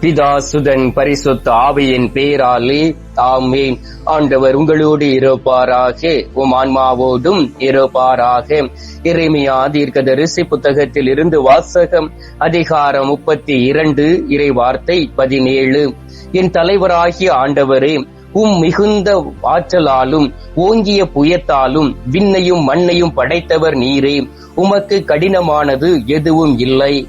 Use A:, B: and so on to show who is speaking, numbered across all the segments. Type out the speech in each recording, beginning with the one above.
A: பிதா சுதன் பரிசுத்த ஆவியின் பேராலே ஆமேன் ஆண்டவர் உங்களோடு இருப்பாராக. உம் ஆன்மாவோடும் இருப்பாராக. இறைமையா தீர்க்கதரிசி புத்தகத்தில் இருந்து வாசகம் அதிகாரம் முப்பத்தி இரண்டு இறை வார்த்தை பதினேழு. என் தலைவராகிய ஆண்டவரே உம் மிகுந்த ஆற்றலாலும் ஓங்கிய புயத்தாலும் விண்ணையும் மண்ணையும் படைத்தவர் நீரே. உமக்கு கடினமானது எதுவும் இல்லை.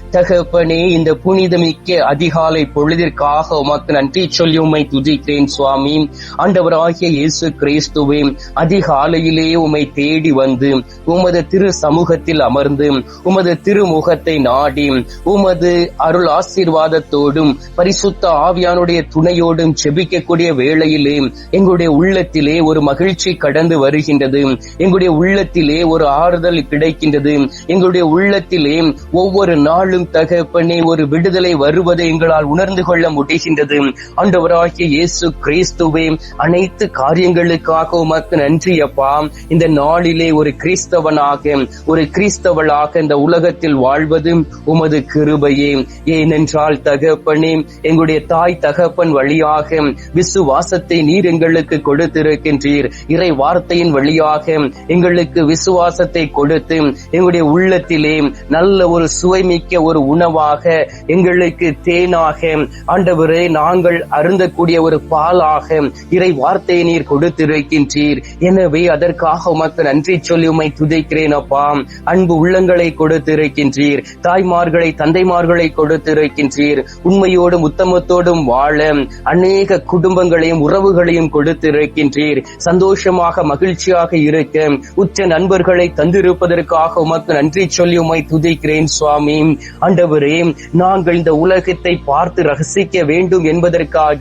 A: தகப்பனே இந்த புனிதமிக்க அதிகாலை பொழுதிற்காக உமக்கு நன்றி சொல்லி உம்மை துதிக்கிறேன் சுவாமி. ஆண்டவராகிய இயேசு கிறிஸ்துவே அதிகாலையிலே உம்மை தேடி வந்து உமது திரு சமூகத்தில் அமர்ந்து உமது திருமுகத்தை நாடி உமது அருள் ஆசீர்வாதத்தோடும் பரிசுத்த ஆவியானுடைய துணையோடும் செபிக்கக்கூடிய வேளையிலே எங்களுடைய உள்ளத்திலே ஒரு மகிழ்ச்சி கடந்து வருகின்றது. எங்களுடைய உள்ளத்திலே ஒரு ஆறுதல் கிடைக்கின்றது. எங்களுடைய உள்ளத்திலே ஒவ்வொரு நாளும் மீண்டும் தகப்பனே ஒரு விடுதலை வருவதை எங்களால் உணர்ந்து கொள்ள முடிகின்றது. ஆண்டவராகிய இயேசு கிறிஸ்துவே அனைத்து காரியங்களுக்காக உமக்கு நன்றி அப்பா. இந்த நாளிலே ஒரு கிறிஸ்தவனாக ஒரு கிறிஸ்தவளாக இந்த உலகத்தில் வாழ்வது உமது கிருபையே. ஏனென்றால் தகப்பனே எங்களுடைய தாய் தகப்பன் வழியாக விசுவாசத்தை நீர் எங்களுக்கு கொடுத்திருக்கின்றீர். இறை வார்த்தையின் வழியாக எங்களுக்கு விசுவாசத்தை கொடுத்து எங்களுடைய உள்ளத்திலே நல்ல ஒரு சுவைமிக்க ஒரு ஒரு உணவாக எங்களுக்கு தேனாக. ஆண்டவரே நாங்கள் அருந்தக்கூடிய ஒரு பாலாக இறை வார்த்தையை நீர் கொடுத்திருக்கின்றீர். எனவே அதற்காக உமக்கு நன்றி சொல்லி உமை துதைக்கிறேன் அப்பா. அன்பு உள்ளங்களை கொடுத்திருக்கின்றீர். தாய்மார்களை தந்தைமார்களை கொடுத்திருக்கின்றீர். உண்மையோடும் உத்தமத்தோடும் வாழ அநேக குடும்பங்களையும் உறவுகளையும் கொடுத்திருக்கின்றீர். சந்தோஷமாக மகிழ்ச்சியாக இருக்க உச்ச நண்பர்களை தந்திருப்பதற்காக உமக்கு நன்றி சொல்லி உமை துதிக்கிறேன் சுவாமி. ஆண்டவரே நாங்கள் இந்த உலகத்தை பார்த்து ரகசிக்க வேண்டும் என்பதற்காக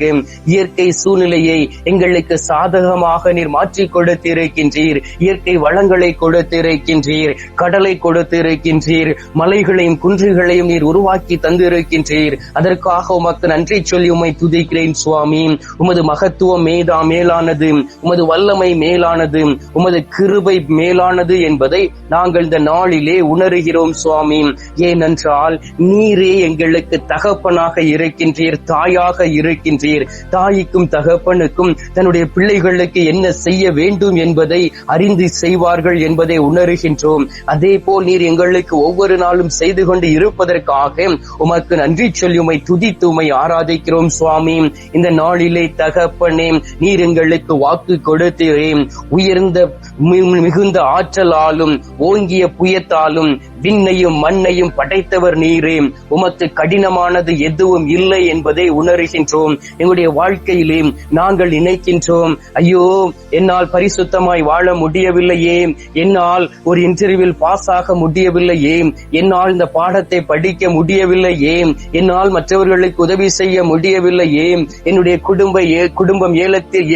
A: இயற்கை சூழ்நிலையை எங்களுக்கு சாதகமாக நீர் மாற்றி கொடுத்திருக்கின்றீர். இயற்கை வளங்களை கொடுத்திருக்கின்றீர் கடலை கொடுத்திருக்கின்றீர் மலைகளையும் குன்றுகளையும் நீர் உருவாக்கி தந்திருக்கின்றீர். அதற்காக உமக்கு நன்றி சொல்லி உமை துதிக்கிறேன் சுவாமி. உமது மகத்துவம் மேதா மேலானது உமது வல்லமை மேலானது உமது கிருபை மேலானது என்பதை நாங்கள் இந்த நாளிலே உணர்கிறோம் சுவாமி. ஏனென்றால் நீரே எங்களுக்கு தகப்பனாக இருக்கின்றீர் தாயாக இருக்கின்றீர். தாய்க்கும் தகப்பனுக்கும் தன்னுடைய பிள்ளைகளுக்கு என்ன செய்ய வேண்டும் என்பதை அறிந்து செய்வார்கள் என்பதை உணர்கின்றோம். அதே போல் நீர் எங்களுக்கு ஒவ்வொரு நாளும் செய்து கொண்டு இருப்பதற்காக உமக்கு நன்றி சொல்லியுமை துதித்துமை துதித்து உமை ஆராதிக்கிறோம் சுவாமி. இந்த நாளிலே தகப்பனே நீர் எங்களுக்கு வாக்கு கொடுத்தேன் உயர்ந்த மி- மிகுந்த ஆற்றலாலும் ஓங்கிய புயத்தாலும் விண்ணையும் மண்ணையும் படைத்தவர் நீரே. உமக்கு கடினமானது எதுவும் இல்லை என்பதை உணர்கின்றோம். எங்களுடைய வாழ்க்கையிலே நாங்கள் நினைக்கின்றோம். ஐயோ என்னால் பரிசுத்தமாய் வாழ முடியவில்லையே. என்னால் ஒரு இன்டர்வியூவில் பாஸ் ஆக முடியவில்லையே. என்னால் இந்த பாடத்தை படிக்க முடியவில்லையே. என்னால் மற்றவர்களுக்கு உதவி செய்ய முடியவில்லையே. என்னுடைய குடும்ப குடும்பம் ஏலத்தில்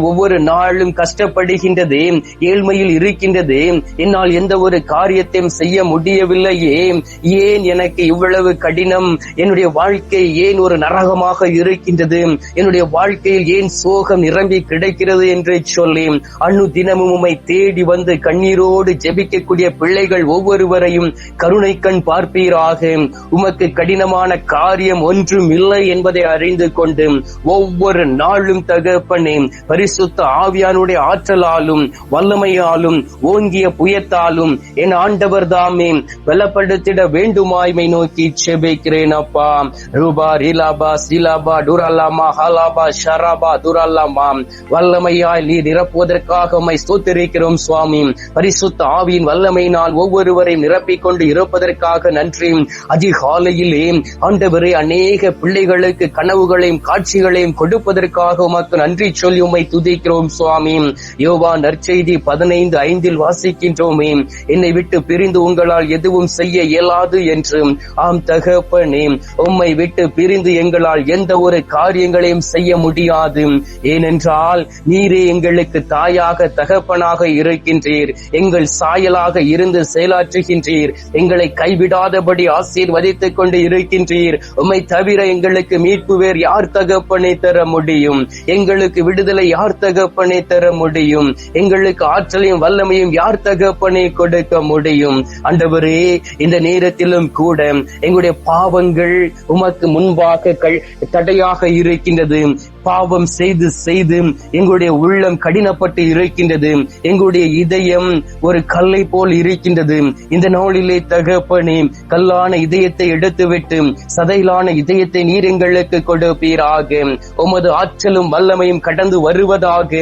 A: ஒவ்வொரு நாளும் கஷ்டப்படுகின்றது. ஏழ்மையில் இருக்கின்றது. என்னால் எந்த ஒரு காரியத்தையும் செய்ய முடியவில்லையே. ஏ ஏன் எனக்கு இவ்வளவு கடினம்? என்னுடைய வாழ்க்கை ஏன் ஒரு நரகமாக இருக்கின்றது? என்னுடைய வாழ்க்கையில் ஏன் சோகம் நிரம்பி கிடைக்கிறது என்று சொல்லி அண்ணு தினமும் உம்மை தேடி வந்து கண்ணீரோடு ஜெபிக்கக்கூடிய பிள்ளைகள் ஒவ்வொருவரையும் கருணை கண் பார்ப்பீராக. உமக்கு கடினமான காரியம் ஒன்றும் இல்லை என்பதை அறிந்து கொண்டு ஒவ்வொரு நாளும் தகப்பனே பரிசுத்த ஆவியானுடைய ஆற்றலாலும் வல்லமையாலும் ஓங்கிய புயத்தாலும் என் ஆண்டவர் தாமே பலப்படுத்திட வேண்டும் வேண்டுமாய்மை நோக்கி செபிக்கிறேன் அப்பா. ரூபா ரிலாபா சிலாபா டுரல்லாமா ஹலாபா ஷராபா துரல்லாமா வல்லமையாய் நீர் நிரப்புவதற்காக உம்மை ஸ்தோத்திரிக்கிறோம் சுவாமி. பரிசுத்த ஆவியின் வல்லமையினால் ஒவ்வொருவரையும் நிரப்பிக் கொண்டு இருப்பதற்காக நன்றி. அதிகாலையிலே ஆண்டவரே அநேக பிள்ளைகளுக்கு கனவுகளையும் காட்சிகளையும் கொடுப்பதற்காக உமக்கு நன்றி சொல்லி உம்மை துதிக்கிறோம் சுவாமி. யோவா நற்செய்தி பதினைந்து ஐந்தில் வாசிக்கின்றோமே. என்னை விட்டு பிரிந்து உங்களால் எதுவும் செய்ய இயலாது என்று ஆம் தகப்பனே உம்மை விட்டு பிரிந்து எங்களால் எந்த ஒரு காரியங்களையும் செய்ய முடியாது. ஏனென்றால் நீரே எங்களுக்கு தாயாக தகப்பனாக இருக்கின்றீர். எங்கள் சாயலாக இருந்து செயலாற்றுகின்றீர். எங்களை கைவிடாதபடி ஆசீர்வதித்துக் கொண்டு இருக்கின்றீர். உம்மை தவிர எங்களுக்கு மீட்பு வேறு யார் தகப்பனை தர முடியும்? எங்களுக்கு விடுதலை யார் தகப்பனை தர முடியும்? எங்களுக்கு ஆற்றலையும் வல்லமையும் யார் தகப்பனை கொடுக்க முடியும்? அண்டவரே இந்த நேரத்திலும் கூட எங்களுடைய பாவங்கள் உமக்கு முன்பாக தடையாக இருக்கின்றது. பாவம் செய்து செய்து எங்களுடைய உள்ளம் கடினப்பட்டு இருக்கின்றது. எங்களுடைய இதயம் ஒரு கல்லை போல் இருக்கின்றது. இந்த நாளிலே தகப்பனே கல்லான இதயத்தை எடுத்துவிட்டு சதையிலான இதயத்தை நீர் எங்களுக்கு கொடுப்பீராக. உமது ஆற்றலும் வல்லமையும் கடந்து வருவதாக.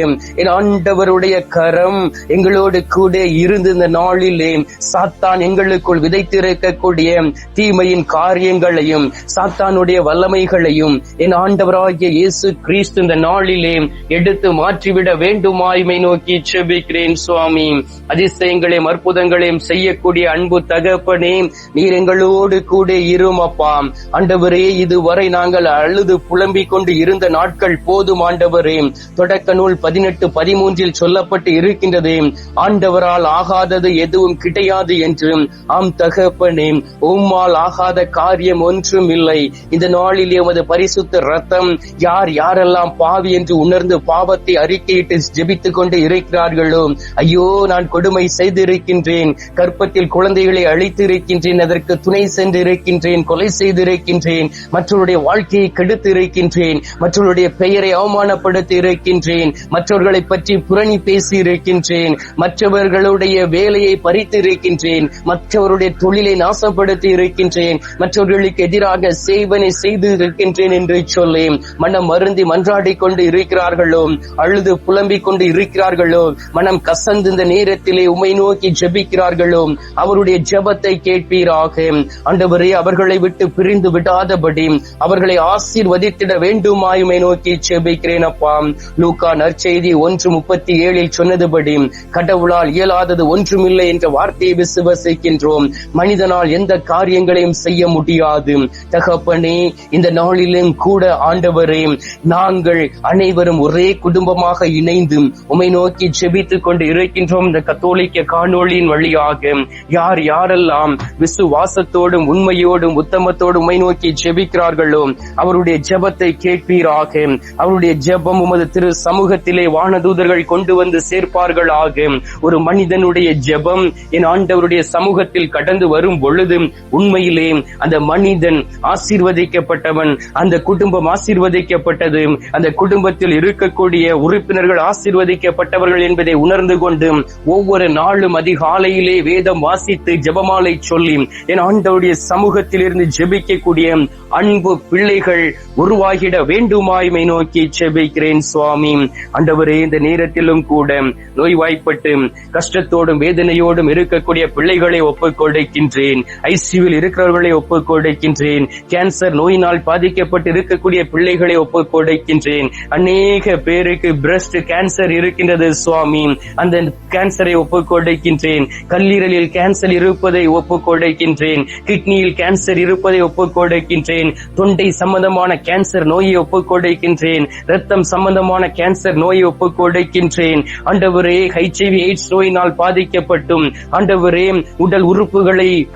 A: என் ஆண்டவருடைய கரம் எங்களோடு கூட இருந்து இந்த நாளிலே சாத்தான் எங்களுக்குள் விதைத்திருக்கக்கூடிய தீமையின் காரியங்களையும் சாத்தானுடைய வல்லமைகளையும் என் ஆண்டவராகிய இயேசு கிறிஸ்து இந்த நாளிலே எடுத்து மாற்றிவிட வேண்டுமாய்மை நோக்கி செபிக்கிறேன் சுவாமி. அதிசயங்களையும் அற்புதங்களையும் செய்யக்கூடிய அன்பு தகப்பனே நீர் எங்களோடு கூட இருமப்பாம் அப்பா ஆண்டவரே இதுவரை நாங்கள் அழுது புலம்பிக் கொண்டு இருந்த நாட்கள் போதும் ஆண்டவரே. தொடக்க நூல் பதினெட்டு பதிமூன்றில் சொல்லப்பட்டு இருக்கின்றது ஆண்டவரால் ஆகாதது எதுவும் கிடையாது என்று. ஆம் தகப்பனே உம்மால் ஆகாத காரியம் ஒன்றும் இல்லை. இந்த நாளில் எமது பரிசுத்த ரத்தம் யார் யார் யாரெல்லாம் பாவி என்று உணர்ந்து பாவத்தை அறிக்கையிட்டு ஜெபித்துக் கொண்டு இருக்கிறார்களோ ஐயோ நான் கொடுமை செய்திருக்கின்றேன். கற்பத்தில் குழந்தைகளை அழித்து இருக்கின்றேன் அதற்கு துணை சென்று இருக்கின்றேன் கொலை செய்திருக்கின்றேன் மற்றவருடைய வாழ்க்கையை கெடுத்து இருக்கின்றேன் மற்றவருடைய பெயரை அவமானப்படுத்தி இருக்கின்றேன் மற்றவர்களை பற்றி புரணி பேசி இருக்கின்றேன் மற்றவர்களுடைய வேலையை பறித்து இருக்கின்றேன் மற்றவருடைய தொழிலை நாசப்படுத்தி இருக்கின்றேன் மற்றவர்களுக்கு எதிராக சேவனை செய்து இருக்கின்றேன் என்று சொல்லி மனம் மருந்தி மன்றாடி கொண்டு இருக்கிறார்களோ? அழுது புலம்பிக் கொண்டு இருக்கிறார்களோ? மனம் கசந்து இந்த நேரத்திலே உமை நோக்கி ஜெபிக்கிறார்களோ? அவருடைய ஜெபத்தை கேட்பீராக. ஆண்டவரே அவர்களை விட்டு பிரிந்து விடாதபடி அவர்களை ஆசீர்வதித்திட வேண்டுமாயுமை நோக்கி ஜெபிக்கிறேன் அப்பா. லூக்கா நற்செய்தி ஒன்று முப்பத்தி ஏழில் சொன்னதுபடி கடவுளால் இயலாதது ஒன்றுமில்லை என்ற வார்த்தையை விசுவசிக்கின்றோம். மனிதனால் எந்த காரியங்களையும் செய்ய முடியாது. தகப்பனே இந்த நாளிலும் கூட ஆண்டவரே நாங்கள் அனைவரும் ஒரே குடும்பமாக இணைந்து உமை நோக்கி ஜெபித்துக் கொண்டு இருக்கின்றோம் இந்த கத்தோலிக்க காணொளியின் வழியாக. யார் யாரெல்லாம் விசுவாசத்தோடும் உண்மையோடும் உத்தமத்தோடும் உமை நோக்கி ஜெபிக்கிறார்களோ அவருடைய ஜெபத்தை கேட்பீராக. அவருடைய ஜெபம் உமது திரு சமூகத்திலே வானதூதர்கள் கொண்டு வந்து சேர்ப்பார்களாக. ஒரு மனிதனுடைய ஜெபம் என் ஆண்டவருடைய சமூகத்தில் கடந்து வரும் பொழுது உண்மையிலே அந்த மனிதன் ஆசீர்வதிக்கப்பட்டவன் அந்த குடும்பம் ஆசீர்வதிக்கப்பட்டது. அந்த குடும்பத்தில் இருக்கக்கூடிய உறுப்பினர்கள் ஆசீர்வதிக்கப்பட்டவர்கள் என்பதை உணர்ந்து கொண்டு ஒவ்வொரு நாளும் அதிகாலையிலே வேதம் வாசித்து ஜபமாலை சொல்லி என் ஆண்டவுடைய சமூகத்தில் இருந்து ஜெபிக்கக்கூடிய அன்பு பிள்ளைகள் உருவாகிட வேண்டுமாய்மை நோக்கி ஜெபிக்கிறேன் சுவாமி. அண்டவரே இந்த நேரத்திலும் கூட நோய்வாய்ப்பட்டு கஷ்டத்தோடும் வேதனையோடும் இருக்கக்கூடிய பிள்ளைகளை ஒப்புக்கொடுக்கின்றேன். ஐசியூவில் இருக்கிறவர்களை ஒப்புக்கொடுக்கின்றேன். கேன்சர் நோயினால் பாதிக்கப்பட்டு இருக்கக்கூடிய பிள்ளைகளை ஒப்புக்கொடு வைக்கின்றேன் அநேக பேருக்கு பிரஸ்ட் கேன்சர் இருக்கின்றது சுவாமி. அந்த கேன்சரை ஒப்புக்கொடுக்கின்றேன். கல்லீரலில் கேன்சர் இருப்பதை ஒப்புக்கொடுக்கின்றேன். கிட்னியில் கேன்சர் இருப்பதை ஒப்புக்கொடுக்கின்றேன். தொண்டை சம்பந்தமான கேன்சர் நோயை ஒப்புக்கொடுக்கின்றேன். ரத்தம் சம்பந்தமான கேன்சர் நோயை ஒப்புக்கொடுக்கின்றேன். ஆண்டவரே ஹைச்ஐவி எய்ட்ஸ் நோயினால் பாதிக்கப்பட்டும். ஆண்டவரே உடல் உறுப்புகளை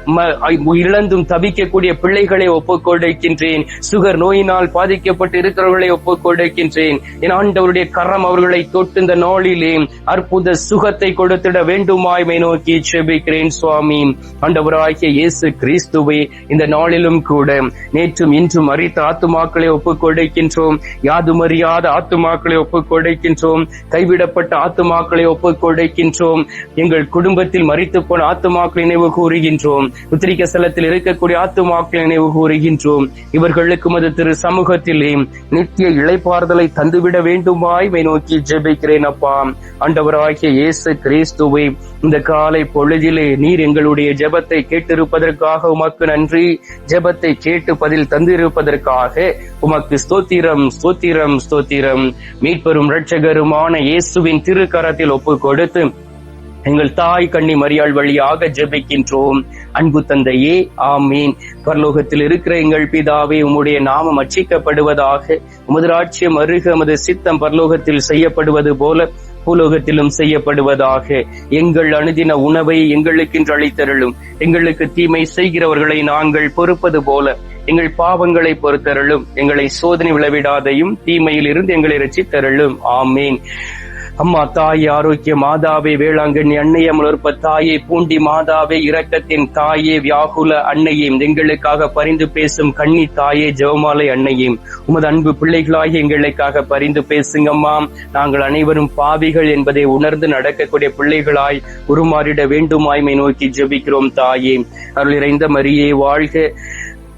A: இழந்தும் தவிக்கக்கூடிய பிள்ளைகளை ஒப்புக்கொடுக்கின்றேன். சுகர் நோயினால் பாதிக்கப்பட்டு இருக்கிறவர்களை ஒப்பு ஒப்புக் கொடுக்கின்றேன். என் ஆண்டவருடைய கரம் அவர்களை தொட்டு இந்த நாளிலே அற்புத சுகத்தை கொடுத்திட வேண்டுமாய்மை நோக்கி செபிக்கிறேன் சுவாமி. ஆண்டவராகிய இயேசு கிறிஸ்துவை இந்த நாளிலும் கூட நேற்றும் இன்றும் அறித்த ஆத்துமாக்களை ஒப்பு கொடுக்கின்றோம். யாதுமறியாத ஆத்துமாக்களை ஒப்பு கொடுக்கின்றோம். கைவிடப்பட்ட ஆத்துமாக்களை ஒப்பு கொடுக்கின்றோம். எங்கள் குடும்பத்தில் மறித்து போன ஆத்துமாக்களை நினைவு கூறுகின்றோம். உத்திரிக்க ஸ்தலத்தில் இருக்கக்கூடிய ஆத்துமாக்களை நினைவு கூறுகின்றோம். இவர்களுக்கும் அது திரு சமூகத்திலே நித்திய இழைப்பாறுதலை தந்துவிட வேண்டுமாய் மை நோக்கி ஜெபிக்கிறேன் அப்பா. ஆண்டவராகிய இயேசு கிறிஸ்துவை இந்த காலை பொழுதிலே நீர் எங்களுடைய ஜெபத்தை கேட்டிருப்பதற்காக உமக்கு நன்றி. ஜெபத்தை கேட்டு பதில் தந்திருப்பதற்காக உமக்கு ஸ்தோத்திரம் ஸ்தோத்திரம் ஸ்தோத்திரம். மீட்பெரும் இரட்சகருமான இயேசுவின் திருக்கரத்தில் ஒப்பு கொடுத்து எங்கள் தாய் கண்ணி மரியாள் வழியாக ஜெபிக்கின்றோம். அன்பு தந்தையே ஆமீன். பரலோகத்தில் இருக்கிற எங்கள் பிதாவே உம்முடைய நாமம் அச்சிக்கப்படுவதாக உமது ராட்சியம் அருக உமது சித்தம் பரலோகத்தில் செய்யப்படுவது போல பூலோகத்திலும் செய்யப்படுவதாக. எங்கள் அணுதின உணவை எங்களுக்கென்று அளித்தருளும். எங்களுக்கு தீமை செய்கிறவர்களை நாங்கள் பொறுப்பது போல எங்கள் பாவங்களை பொறுத்தருளும். எங்களை சோதனை விளைவிடாதையும் தீமையில் இருந்து எங்களை ரசித்தருளும் ஆமீன். அம்மா தாய் ஆரோக்கிய மாதாவே வேளாங்கண்ணி அன்னைய முழுப்ப தாயே பூண்டி மாதாவே இரக்கத்தின் தாயே வியாகுல அன்னையும் எங்களுக்காக பரிந்து பேசும் கண்ணி தாயே ஜெவமாலை அன்னையும் உமது அன்பு பிள்ளைகளாகி எங்களுக்காக பரிந்து பேசுங்கம்மா. நாங்கள் அனைவரும் பாவிகள் என்பதை உணர்ந்து நடக்கக்கூடிய பிள்ளைகளாய் உருமாறிட வேண்டுமாய்மை நோக்கி ஜெபிக்கிறோம் தாயே. அருள் இறைந்த மரியே வாழ்க